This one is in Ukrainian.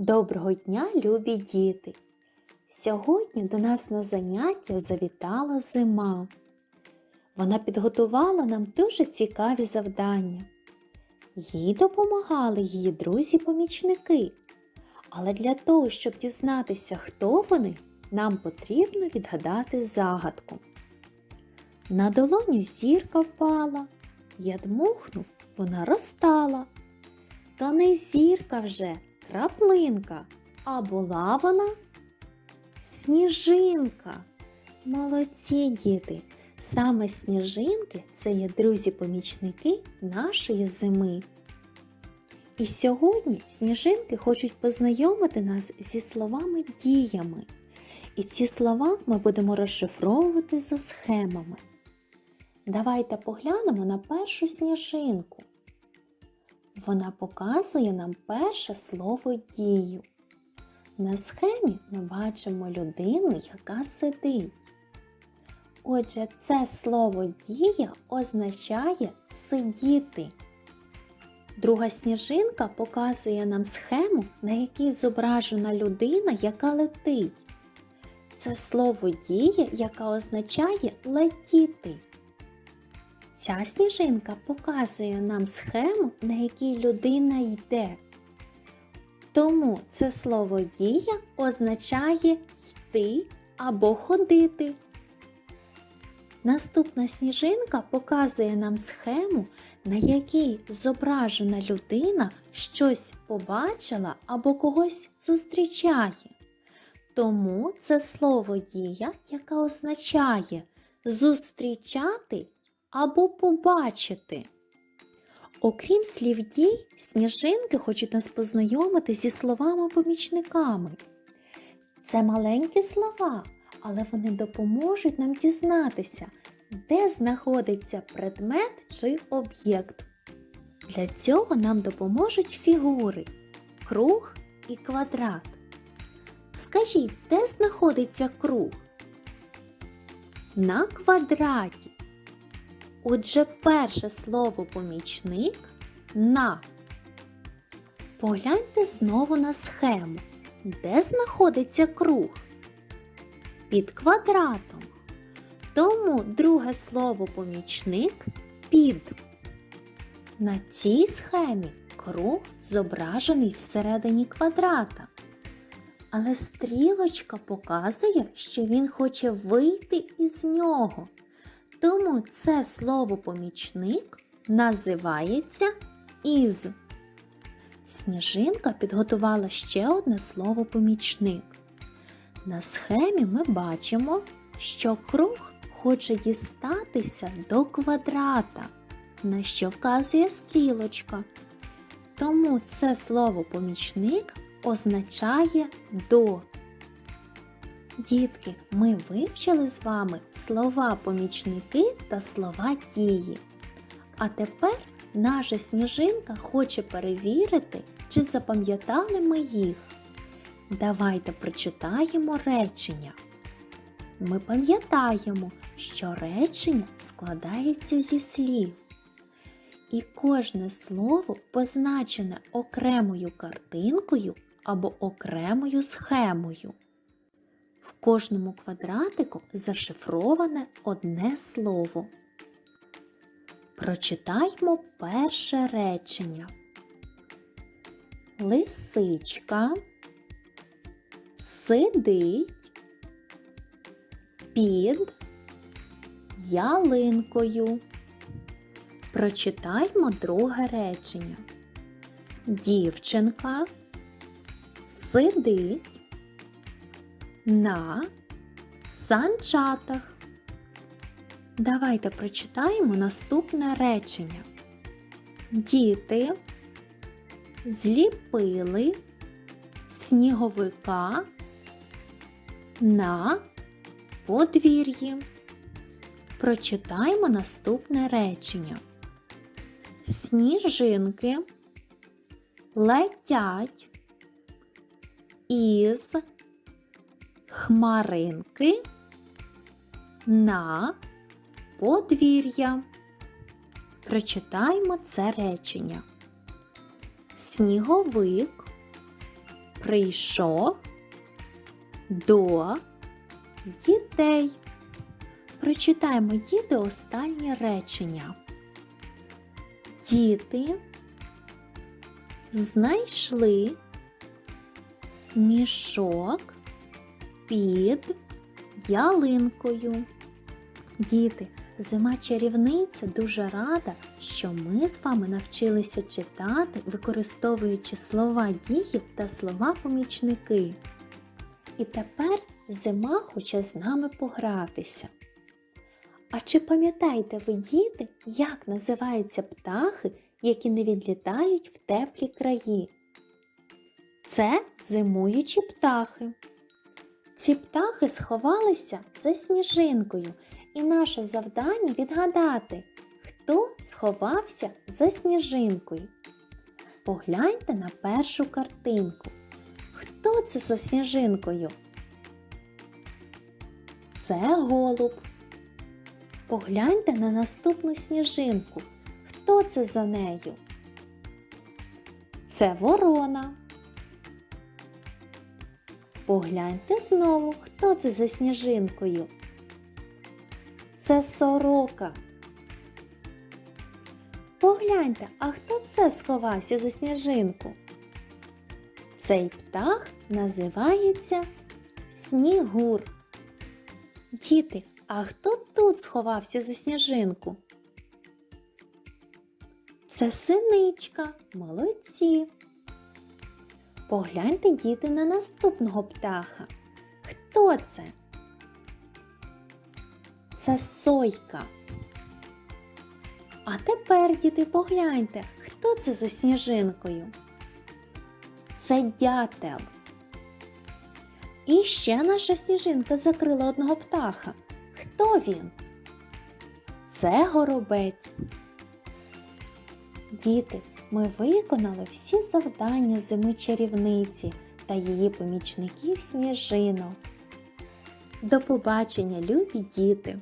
Доброго дня, любі діти! Сьогодні до нас на заняття завітала зима. Вона підготувала нам дуже цікаві завдання. Їй допомагали її друзі-помічники. Але для того, щоб дізнатися, хто вони, нам потрібно відгадати загадку. На долоню зірка впала, я дмухнув, вона розтала. То не зірка вже, краплинка, а була вона сніжинка. Молодці діти! Саме сніжинки це є друзі-помічники нашої зими. І сьогодні сніжинки хочуть познайомити нас зі словами діями. І ці слова ми будемо розшифровувати за схемами. Давайте поглянемо на першу сніжинку. Вона показує нам перше слово дію. На схемі ми бачимо людину, яка сидить. Отже, це слово дія означає сидіти. Друга сніжинка показує нам схему, на якій зображена людина, яка летить. Це слово дія, яка означає летіти. Ця сніжинка показує нам схему, на якій людина йде. Тому це слово дія означає йти або ходити. Наступна сніжинка показує нам схему, на якій зображена людина щось побачила або когось зустрічає. Тому це слово дія, яка означає зустрічати або побачити. Окрім слів дій, сніжинки хочуть нас познайомити зі словами-помічниками. Це маленькі слова, але вони допоможуть нам дізнатися, де знаходиться предмет чи об'єкт. Для цього нам допоможуть фігури круг і квадрат. Скажіть, де знаходиться круг? На квадраті. Отже, перше слово помічник на. Погляньте знову на схему. Де знаходиться круг? Під квадратом. Тому друге слово помічник під. На цій схемі круг зображений всередині квадрата. Але стрілочка показує, що він хоче вийти із нього. Тому це слово помічник називається із. Сніжинка підготувала ще одне слово помічник. На схемі ми бачимо, що круг хоче дістатися до квадрата, на що вказує стрілочка. Тому це слово помічник означає до. Дітки, ми вивчили з вами слова помічники та слова дії. А тепер наша сніжинка хоче перевірити, чи запам'ятали ми їх. Давайте прочитаємо речення. Ми пам'ятаємо, що речення складається зі слів. І кожне слово позначене окремою картинкою або окремою схемою. В кожному квадратику зашифроване одне слово. Прочитаймо перше речення. Лисичка сидить під ялинкою. Прочитаймо друге речення. Дівчинка сидить на санчатах. Давайте прочитаємо наступне речення. Діти зліпили сніговика на подвір'ї. Прочитаємо наступне речення. Сніжинки летять із хмаринки на подвір'я. Прочитаємо це речення. Сніговик прийшов до дітей. Прочитаємо діти останнє речення. Діти знайшли мішок під ялинкою. Діти, зима чарівниця дуже рада, що ми з вами навчилися читати, використовуючи слова діїв та слова помічники. І тепер зима хоче з нами погратися. А чи пам'ятаєте ви, діти, як називаються птахи, які не відлітають в теплі краї? Це зимуючі птахи. Ці птахи сховалися за сніжинкою, і наше завдання відгадати, хто сховався за сніжинкою. Погляньте на першу картинку. Хто це за сніжинкою? Це голуб. Погляньте на наступну сніжинку. Хто це за нею? Це ворона. Погляньте знову, хто це за сніжинкою. Це сорока. Погляньте, а хто це сховався за сніжинку? Цей птах називається снігур. Діти, а хто тут сховався за сніжинку? Це синичка, молодці. Погляньте, діти, на наступного птаха. Хто це? Це сойка. А тепер, діти, погляньте, хто це за сніжинкою? Це дятел. І ще наша сніжинка закрила одного птаха. Хто він? Це горобець. Діти, ми виконали всі завдання зими чарівниці та її помічників сніжинок. До побачення, любі діти!